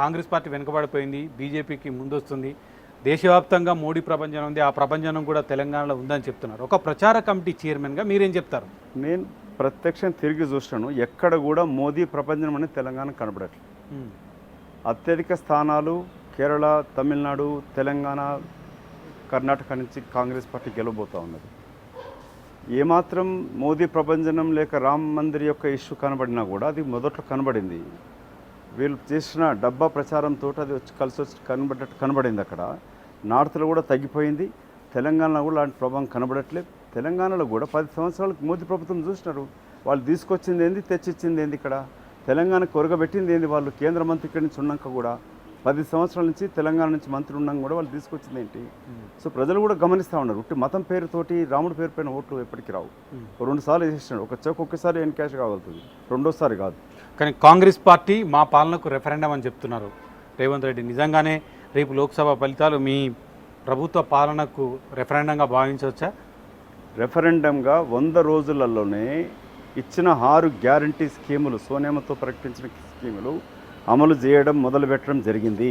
Congress party వెనుకబడిపోయింది బీజేపీకి ముందొస్తుంది. దేశవ్యాప్తంగా మోడీ ప్రభంజనం ఉంది ఆ ప్రభంజనం కూడా తెలంగాణలో ఉందని చెప్తున్నారు. ఒక ప్రచార కమిటీ చైర్మన్గా మీరేం చెప్తారు? నేను ప్రత్యక్షం తిరిగి చూసినాను ఎక్కడ కూడా మోదీ ప్రపంచం అనేది తెలంగాణ కనబడట్లేదు అత్యధిక స్థానాలు కేరళ తమిళనాడు తెలంగాణ కర్ణాటక నుంచి కాంగ్రెస్ పార్టీ గెలవబోతూ ఉన్నది. ఏమాత్రం మోదీ ప్రభంజనం లేక రామ్ మందిర్ యొక్క ఇష్యూ కనబడినా కూడా అది మొదట్లో కనబడింది. వీళ్ళు చేసిన డబ్బా ప్రచారంతో అది వచ్చి కలిసి వచ్చి కనబడ్డట్టు కనబడింది అక్కడ. నార్త్లో కూడా తగ్గిపోయింది. తెలంగాణలో కూడా లాంటి ప్రభావం కనబడట్లేదు. తెలంగాణలో కూడా పది సంవత్సరాలకు మోదీ ప్రభుత్వం చూసినారు. వాళ్ళు తీసుకొచ్చింది ఏంది తెచ్చిచ్చింది ఏంది ఇక్కడ? తెలంగాణ కొరగబెట్టింది ఏంది వాళ్ళు? కేంద్ర మంత్రి ఇక్కడి నుంచి ఉన్నాక కూడా పది సంవత్సరాల నుంచి తెలంగాణ నుంచి మంత్రి ఉన్నాక కూడా వాళ్ళు తీసుకొచ్చింది ఏంటి? సో ప్రజలు కూడా గమనిస్తూ ఉన్నారు. ఉట్టి మతం పేరుతోటి రాముడి పేరు పైన ఓట్లు ఎప్పటికీ రావు. రెండు సార్లు వేసేసినాడు. ఒక చెక్ ఒక్కసారి ఎన్కాష్ కాగలుగుతుంది. రెండోసారి కాదు. కానీ కాంగ్రెస్ పార్టీ మా పాలనకు రెఫరెండం అని చెప్తున్నారు. రేవంత్ రెడ్డి. నిజంగానే రేపు లోక్సభ ఫలితాలు మీ ప్రభుత్వ పాలనకు రెఫరెండంగా భావించవచ్చా? రెఫరెండంగా వంద రోజులలోనే ఇచ్చిన ఆరు గ్యారంటీ స్కీములు సోనియామతో ప్రకటించిన స్కీములు అమలు చేయడం మొదలుపెట్టడం జరిగింది.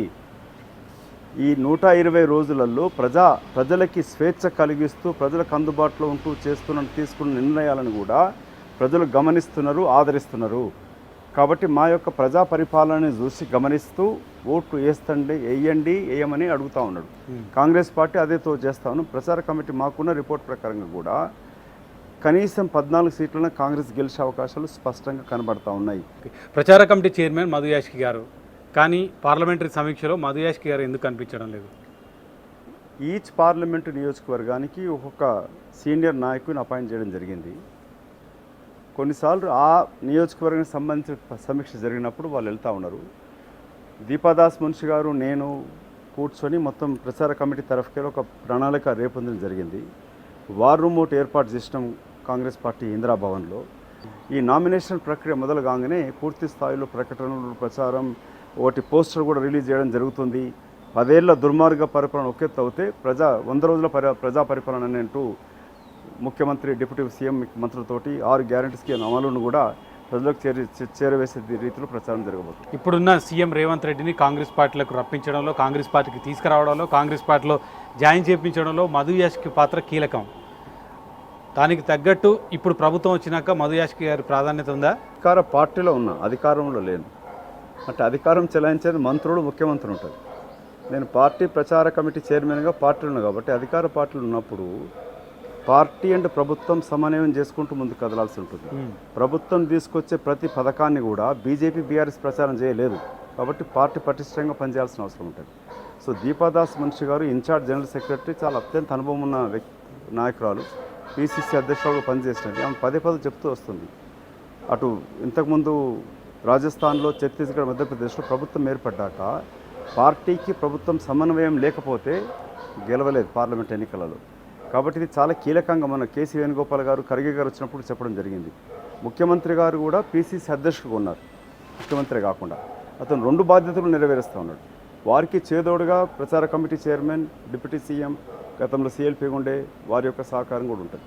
ఈ నూట ఇరవై రోజులలో ప్రజా ప్రజలకి స్వేచ్ఛ కలిగిస్తూ ప్రజలకు అందుబాటులో ఉంటూ చేస్తున్న తీసుకున్న నిర్ణయాలను కూడా ప్రజలు గమనిస్తున్నారు ఆదరిస్తున్నారు. కాబట్టి మా యొక్క ప్రజా పరిపాలనని చూసి గమనిస్తూ ఓట్లు వేస్తండి వేయండి వేయమని అడుగుతా ఉన్నాడు. కాంగ్రెస్ పార్టీ అదేతో చేస్తాను ప్రచార కమిటీ మాకున్న రిపోర్ట్ ప్రకారంగా కూడా కనీసం పద్నాలుగు సీట్లను కాంగ్రెస్ గెలిచే అవకాశాలు స్పష్టంగా కనబడతా ఉన్నాయి. ప్రచార కమిటీ చైర్మన్ మధు యాష్కి గారు. కానీ పార్లమెంటరీ సమీక్షలో మధు యాష్కి గారు ఎందుకు కనిపించడం లేదు? ఈచ్ పార్లమెంటు నియోజకవర్గానికి ఒక్కొక్క సీనియర్ నాయకుని అపాయింట్ చేయడం జరిగింది. కొన్నిసార్లు ఆ నియోజకవర్గానికి సంబంధించిన సమీక్ష జరిగినప్పుడు వాళ్ళు వెళ్తూ ఉన్నారు. దీపాదాస్ మున్షి గారు నేను కూర్చొని మొత్తం ప్రచార కమిటీ తరఫుకెళ్ళి ఒక ప్రణాళిక రేపొందడం జరిగింది. వార్ రూమ్ ఒకటి ఏర్పాటు చేసినాం. కాంగ్రెస్ పార్టీ ఇందిరాభవన్లో. ఈ నామినేషన్ ప్రక్రియ మొదలు కాగానే పూర్తి స్థాయిలో ప్రకటనలు ప్రచారం ఒకటి పోస్టర్ కూడా రిలీజ్ చేయడం జరుగుతుంది. పదేళ్ళ దుర్మార్గ పరిపాలన ఒకెత్తు అవుతే ప్రజా వంద రోజుల పరి ప్రజా పరిపాలన అని అంటూ ముఖ్యమంత్రి డిప్యూటీ సీఎం మంత్రులతోటి ఆరు గ్యారంటీ స్కీమ్ అమలును కూడా ప్రజలకు చేరి చేరవేసే రీతిలో ప్రచారం జరగబోతుంది. ఇప్పుడున్న సీఎం రేవంత్ రెడ్డిని కాంగ్రెస్ పార్టీలకు రప్పించడంలో కాంగ్రెస్ పార్టీకి తీసుకురావడంలో కాంగ్రెస్ పార్టీలో జాయిన్ చేయించడంలో మధు యాష్కి పాత్ర కీలకం. దానికి తగ్గట్టు ఇప్పుడు ప్రభుత్వం వచ్చినాక మధు యాష్కి గారి ప్రాధాన్యత ఉందా? అధికార పార్టీలో ఉన్నా అధికారంలో లేను. అంటే అధికారం చెలాయించేది మంత్రులు ముఖ్యమంత్రి ఉంటుంది నేను పార్టీ ప్రచార కమిటీ చైర్మన్గా పార్టీలో ఉన్నా కాబట్టి అధికార పార్టీలు ఉన్నప్పుడు పార్టీ అండ్ ప్రభుత్వం సమన్వయం చేసుకుంటూ ముందుకు కదలాల్సి ఉంటుంది. ప్రభుత్వం తీసుకొచ్చే ప్రతి పథకాన్ని కూడా బీజేపీ బీఆర్ఎస్ ప్రచారం చేయలేదు. కాబట్టి పార్టీ పటిష్టంగా పనిచేయాల్సిన అవసరం ఉంటుంది. సో దీపాదాస్ మనిషి గారు ఇన్ఛార్జ్ జనరల్ సెక్రటరీ చాలా అత్యంత అనుభవం ఉన్న వ్యక్తి నాయకురాలు. పిసిసి అధ్యక్షులుగా పనిచేసినది. ఆమె పదే పదే చెప్తూ వస్తుంది. అటు ఇంతకుముందు రాజస్థాన్లో ఛత్తీస్గఢ్ మధ్యప్రదేశ్లో ప్రభుత్వం ఏర్పడ్డాక పార్టీకి ప్రభుత్వం సమన్వయం లేకపోతే గెలవలేదు పార్లమెంట్ ఎన్నికలలో. కాబట్టి ఇది చాలా కీలకంగా మన కేసీ వేణుగోపాల్ గారు ఖర్గే గారు వచ్చినప్పుడు చెప్పడం జరిగింది. ముఖ్యమంత్రి గారు కూడా పీసీసీ అధ్యక్షుడుగా ఉన్నారు. ముఖ్యమంత్రి కాకుండా. అతను రెండు బాధ్యతలు నెరవేరుస్తూ ఉన్నాడు. వారికి చేదోడుగా ప్రచార కమిటీ చైర్మన్ డిప్యూటీ సీఎం గతంలో సీఎల్పీ ఉండే వారి యొక్క సహకారం కూడా ఉంటుంది.